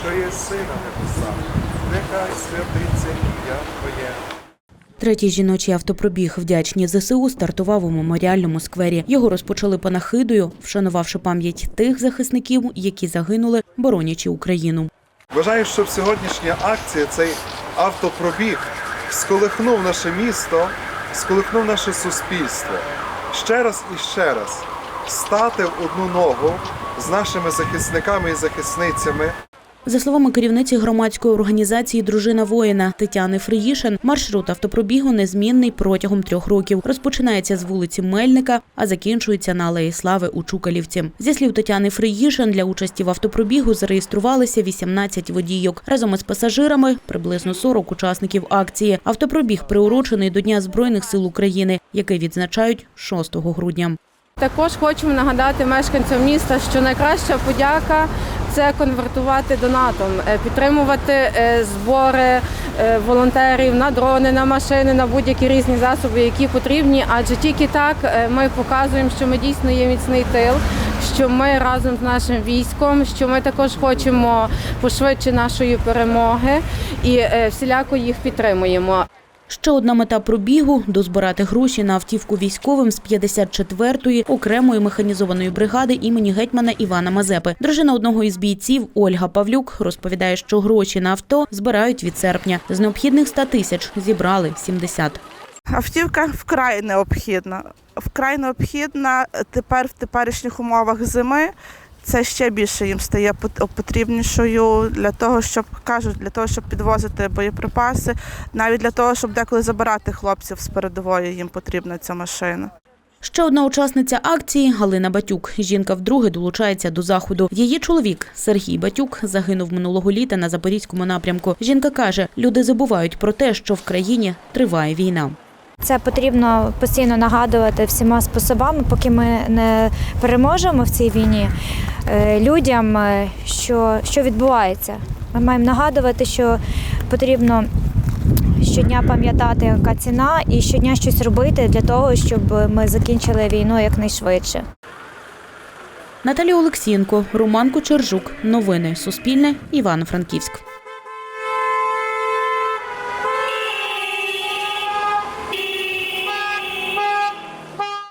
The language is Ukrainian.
що є сина небеса, нехай святиться ім'я Твоє. Третій жіночий автопробіг вдячні ЗСУ стартував у меморіальному сквері. Його розпочали панахидою, вшанувавши пам'ять тих захисників, які загинули, боронячи Україну. Вважаю, що сьогоднішня акція, цей автопробіг, сколихнув наше місто, сколихнув наше суспільство. Ще раз і ще раз стати в одну ногу з нашими захисниками і захисницями. За словами керівниці громадської організації Дружина воїна Тетяни Фриїшин, маршрут автопробігу незмінний протягом трьох років. Розпочинається з вулиці Мельника, а закінчується на Алеї Слави у Чукалівці. Зі слів Тетяни Фриїшин, для участі в автопробігу зареєструвалися 18 водійок. Разом із пасажирами приблизно 40 учасників акції. Автопробіг приурочений до Дня Збройних сил України, який відзначають 6 грудня. Також хочемо нагадати мешканцям міста, що найкраща подяка це конвертувати донатом, е, підтримувати е, збори е, волонтерів на дрони, на машини, на будь-які різні засоби, які потрібні. Адже тільки так ми показуємо, що ми дійсно є міцний тил, що ми разом з нашим військом, що ми також хочемо пошвидше нашої перемоги і всіляко їх підтримуємо. Ще одна мета пробігу дозбирати гроші на автівку військовим з 54-ї окремої механізованої бригади імені гетьмана Івана Мазепи. Дружина одного із бійців Ольга Павлюк розповідає, що гроші на авто збирають від серпня. З необхідних 100 тисяч зібрали 70. Автівка вкрай необхідна. Вкрай необхідна тепер в теперішніх умовах зими. Це ще більше їм стає пот- потрібнішою для того, щоб кажуть, для того, щоб підвозити боєприпаси, навіть для того, щоб деколи забирати хлопців з передової, їм потрібна ця машина. Ще одна учасниця акції Галина Батюк. Жінка вдруге долучається до заходу. Її чоловік Сергій Батюк загинув минулого літа на запорізькому напрямку. Жінка каже, люди забувають про те, що в країні триває війна. Це потрібно постійно нагадувати всіма способами, поки ми не переможемо в цій війні е, людям, е, що, що відбувається. Ми маємо нагадувати, що потрібно щодня пам'ятати, яка ціна, і щодня щось робити для того, щоб ми закінчили війну якнайшвидше. Наталія Олексієнко, Роман Кочержук. Новини Суспільне. Івано-Франківськ.